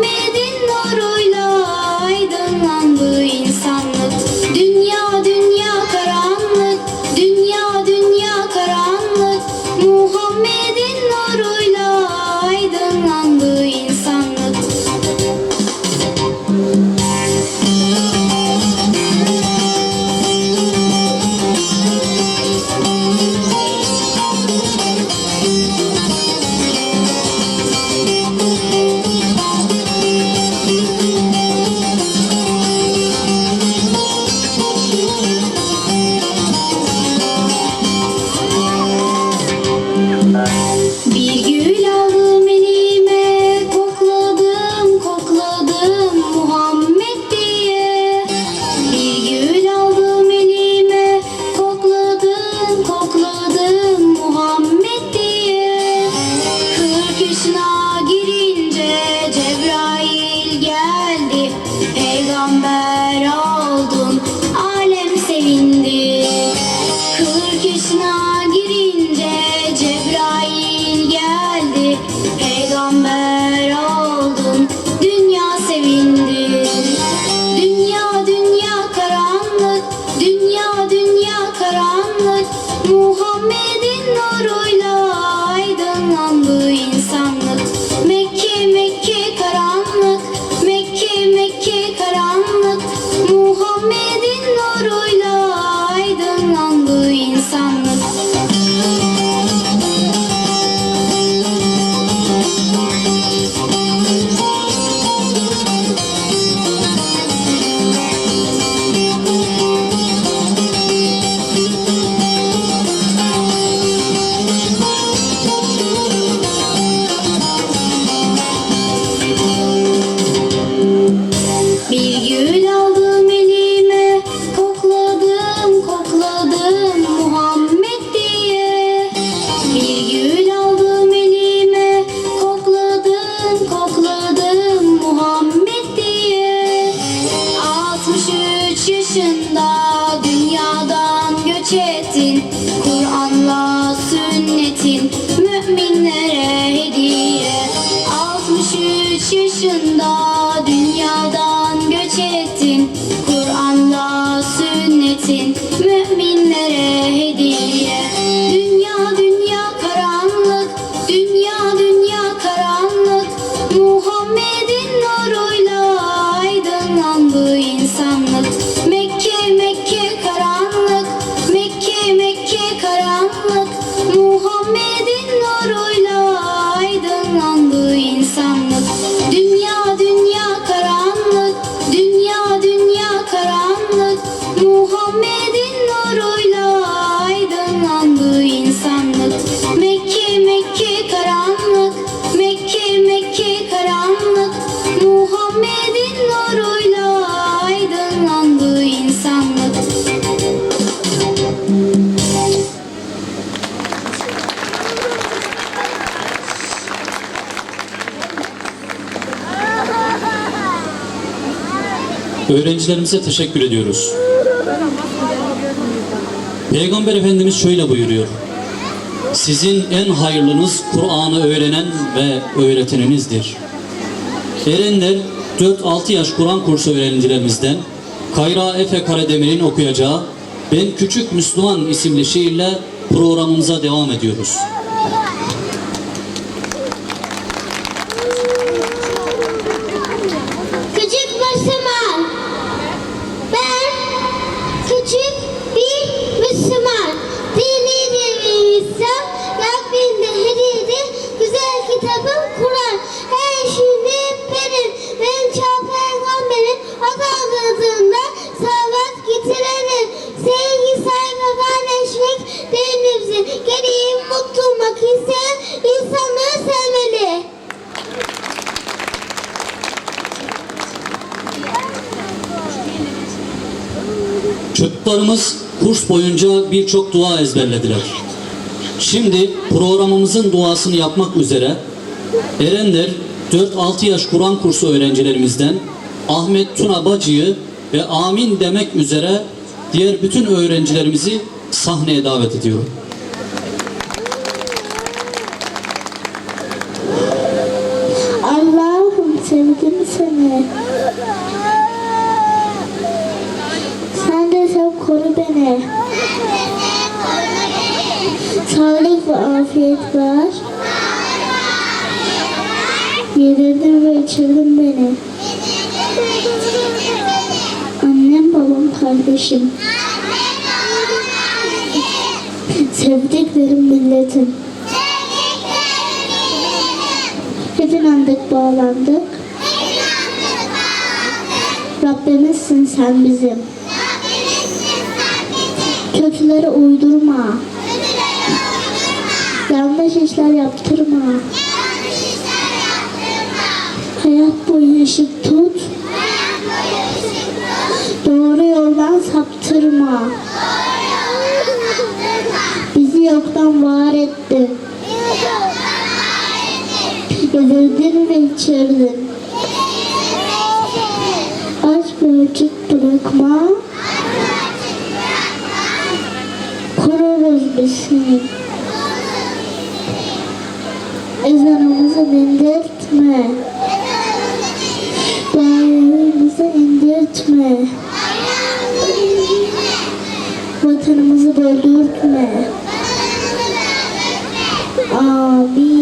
me 确。Mekki Mekki karanlık Mekki Mekki karanlık Muhammed'in nuruyla aydınlandı insanlık Öğrencilerimize teşekkür ediyoruz. Peygamber Efendimiz şöyle buyuruyor. Sizin en hayırlınız Kur'an'ı öğrenen ve öğreteninizdir. Erenler 4-6 yaş Kur'an kursu öğrencilerimizden Kayra Efe Karademir'in okuyacağı Ben Küçük Müslüman isimli şiirle programımıza devam ediyoruz. Çocuklarımız kurs boyunca birçok dua ezberlediler. Şimdi programımızın duasını yapmak üzere Erenler 4-6 yaş Kur'an kursu öğrencilerimizden Ahmet Tuna Bacı'yı ve amin demek üzere diğer bütün öğrencilerimizi sahneye davet ediyorum. Ve afiyet ver. Yedirdin ve içirdin beni. Annem, babam, kardeşim. Sevdiklerim milletim. Hep inandık, bağlandık. Rabbimizsin sen bizim. Kötülere uydurma. Yanlış işler yaptırma. Hayat boyu ışık tut. Doğru yoldan saptırma. Bizi yoktan var ettin. Yedirdin ve içirdin. Aç ve açık bırakma. Koruruz biz seni. Ezanımızı dindirtme. Dualarımızı indirtme. Vatanımızı böldürtme. Amin.